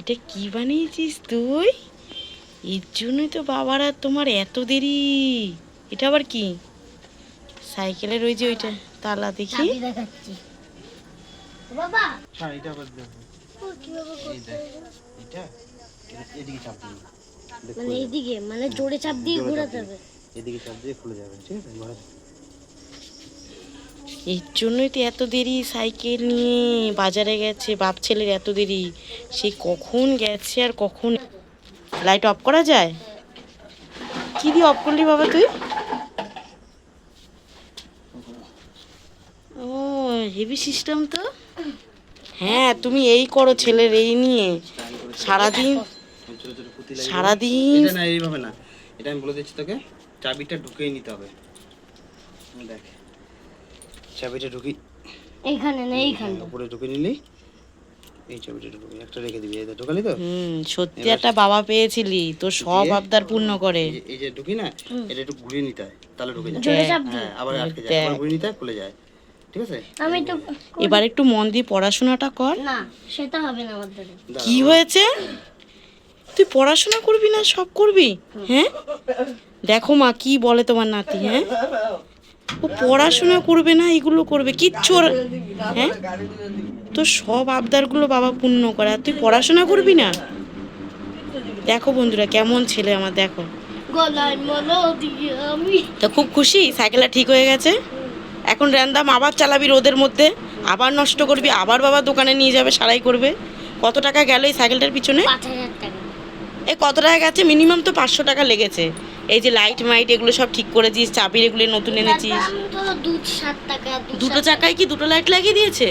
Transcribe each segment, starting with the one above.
এটা কি বানিয়েছিস তুই? এর জন্যই তো বাবারা তোমার এত দেরি। এটা আবার কি? সাইকেলের ওই যে ওইটা তালা দেখি। চাবি দেখাচ্ছি। বাবা! হ্যাঁ এটা আবার এটা এদিকে চাপ মানে এইদিকে মানে জোরে চাপ দিয়ে জোরে ঘোরাতে হবে। এদিকে চাপ দিয়ে খুলে যাবে ঠিক আছে? এর জন্যই তো এত দেরি সাইকেল নিয়ে বাজারে গেছে, বাপ ছেলের এত দেরি। সে কখন গেছে আর কখন লাইট অফ করা যায়? কি দিয়ে অফ করলি বাবা তুই? ও হেভি সিস্টেম তো? হ্যাঁ তুমি এই করো ছেলের এই নিয়ে। সারাদিন সারাদিন এটা আমি বলে দিচ্ছি তোকে, চাবিটা ঢুকিয়ে নিতে হবে। দেখ। চাবিটা ঢুকি। এইখানে না এইখানে। উপরে ঢুকে নিলি। এই চাবিটা ঢুকবি একটা রেখে দিবি দেখ, ঢুকালি তো? হুম সত্যি একটা বাবা পেয়েছিলি। তো সব আবদার পূর্ণ করে। এই যে- ঢুকি না এটা একটু ঘুরিয়ে নিতে হয় তাহলে ঢুকে যায়। জোরে চাপ দিয়ে। হ্যাঁ আবার আটকে যায় আবার ঘুরিয়ে নিতে হয় খুলে যায়। ঠিক আছে? আমি তো এবার একটু মন দিয়ে পড়াশোনাটা কর। না সেটা হবে না আমার দ্বারা। কি হয়েছে? তুই পড়াশোনা করবি না সব করবি? হ্যাঁ? দেখো মা কি বলে তোমার নাতি হ্যাঁ? ও পড়াশোনা করবে না এগুলো করবে। কিচ্ছু হ্যাঁ? তো সব আবদারগুলো বাবা পূর্ণ করে। আর তুই পড়াশোনা করবি না? দেখো বন্ধুরা কেমন ছেলে আমার দেখো। তো খুব খুশি? সাইকেলটা ঠিক হয়ে গেছে? এখন র্যান্দাম আবার চালাবি রোদের মধ্যে। আবার নষ্ট করবি আবার বাবা দোকানে নিয়ে যাবে সারাই করবে। কত টাকা গেল এই সাইকেলটার পিছনে? কত টাকা গেছে? মিনিমাম তো পাঁচশো টাকা লেগেছে। এই যে লাইট মাইট এগুলো সব ঠিক করেছিস চাবির এগুলো নতুন এনেছিস। দু সাত টাকা দুটো চাকায় কি দুটো লাইট লাগিয়ে দিয়েছে?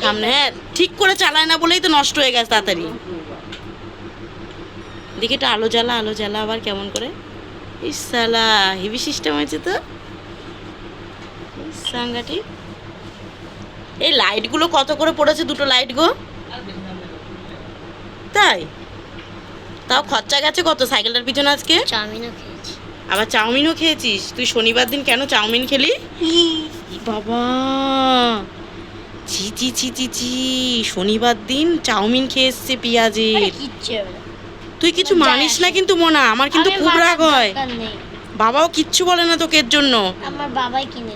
সামনে হ্যাঁ ঠিক করে চালায় না বলেই তো নষ্ট হয়ে গেছে তাড়াতাড়ি। দেখি একটু আলো জ্বালা আলো জ্বালা আবার কেমন করে। ইস সালা হেভি সিস্টেম হয়েছে তো। ইস, এই লাইটগুলো কত করে পড়েছে দুটো লাইট গো? তাই? তাও খরচা গেছে কত? সাইকেলটার পিছনে আজকে? চাউমিনও খেয়েছি। আবার চাউমিনও খেয়েছিস? তুই শনিবার দিন কেন চাউমিন খেলি? বাবা! ছি ছি ছি ছি ছি। শনিবার দিন চাউমিন খেয়ে এসছে পেঁয়াজের। তুই কিছু মানিস না কিন্তু মোনা। আমার কিন্তু খুব রাগ হয়। বাবাও কিচ্ছু বলে না তোকে এর জন্য। আমার বাবাই কিনে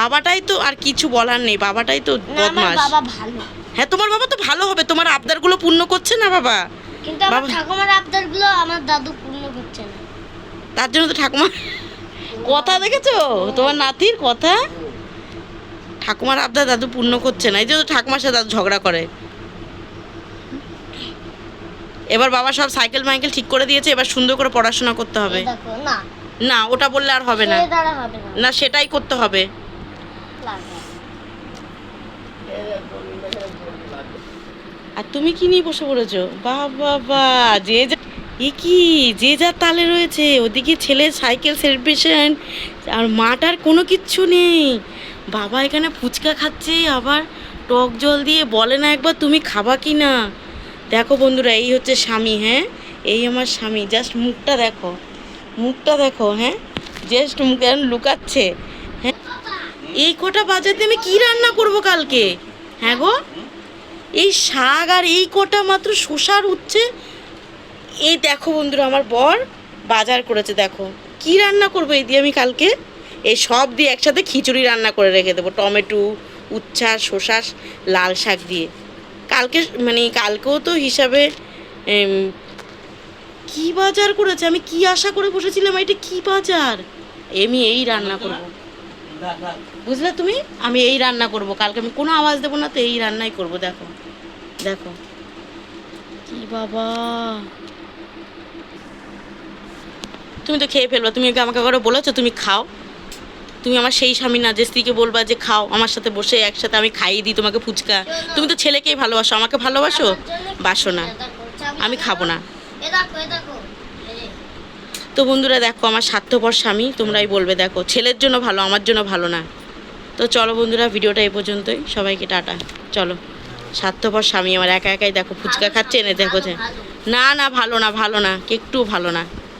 বাবাটাই তো আর কিছু বলার নেই। বাবাটাই তো বদমাস বাবা ভালো। হ্যাঁ তোমার বাবা তো ভালো হবে। তোমার আবদারগুলো পূর্ণ করছে না বাবা? কিন্তু আমার ঠাকুমার আবদারগুলো আমার দাদু পূর্ণ করছে না। তার জন্য তো ঠাকুমা কথা দেখেছ? তোমার নাতির কথা? ঠাকুমার আবদার দাদু পূর্ণ করছে না। এই যে ঠাকুমার সাথে দাদু ঝগড়া করে। এবার বাবা সব সাইকেল মাইকেল ঠিক করে দিয়েছে এবার সুন্দর করে পড়াশোনা করতে হবে। না। না ওটা বললে আর হবে না। না। সেটাই করতে হবে। আর তুমি কি নিয়ে বসে পড়েছো? বাবা যে যা এ কি? যে যা তালে রয়েছে, ওদিকে ছেলে সাইকেল সেলিব্রেশন, আর মাটার কোনো কিচ্ছু নেই। বাবা এখানে ফুচকা খাচ্ছে, আবার টক জল দিয়ে বলে না একবার তুমি খাবা কি না। দেখো বন্ধুরা, এই হচ্ছে স্বামী হ্যাঁ? এই আমার স্বামী, জাস্ট মুখটা দেখো মুখটা দেখো হ্যাঁ? জাস্ট মুখ লুকাচ্ছে। এই কটা বাজাতে আমি কি রান্না করব কালকে? হ্যাঁ গো? এই শাক আর এই কটা মাত্র শসার উচ্ছে। এই দেখো বন্ধুরা, আমার বর বাজার করেছে, দেখো। কি রান্না করব এই দিয়ে আমি কালকে? এই সব দিয়ে একসাথে খিচুড়ি রান্না করে রেখে দেবো, টমেটো, উচ্ছা, শসা, লাল শাক দিয়ে। কালকে মানে কালকেও তো হিসাবে কি বাজার করেছে? আমি কি আশা করে বসেছিলাম, এটা কি বাজার? আমি এই রান্না করব। বুঝলে তুমি? আমি এই রান্না করব, কালকে আমি কোনো আওয়াজ দেবো না, তো এই রান্নাই করব, দেখো দেখো। কি বাবা। তুমি তো খেয়ে ফেলবা, তুমি আমাকে করে বলেছ তুমি খাও। তুমি আমার সেই স্বামী না যে স্ত্রীকে বলবা যে খাও, আমার সাথে বসে একসাথে আমি খাইয়ে দিই তোমাকে ফুচকা। তুমি তো ছেলেকেই ভালোবাসো, আমাকে ভালোবাসো? বাসো না। আমি খাব না এ দেখো এ দেখো এই যে, তো বন্ধুরা দেখো, আমার স্বার্থপর স্বামী, তোমরাই বলবে, দেখো, ছেলের জন্য ভালো, আমার জন্য ভালো না। তো চলো বন্ধুরা, ভিডিওটা এই পর্যন্তই। সবাইকে টাটা। চলো। স্বার্থপর স্বামী আমার একা একাই দেখো ফুচকা খাচ্ছে, এনে দেখো যে। না না, ভালো না ভালো না, একটু ভালো না।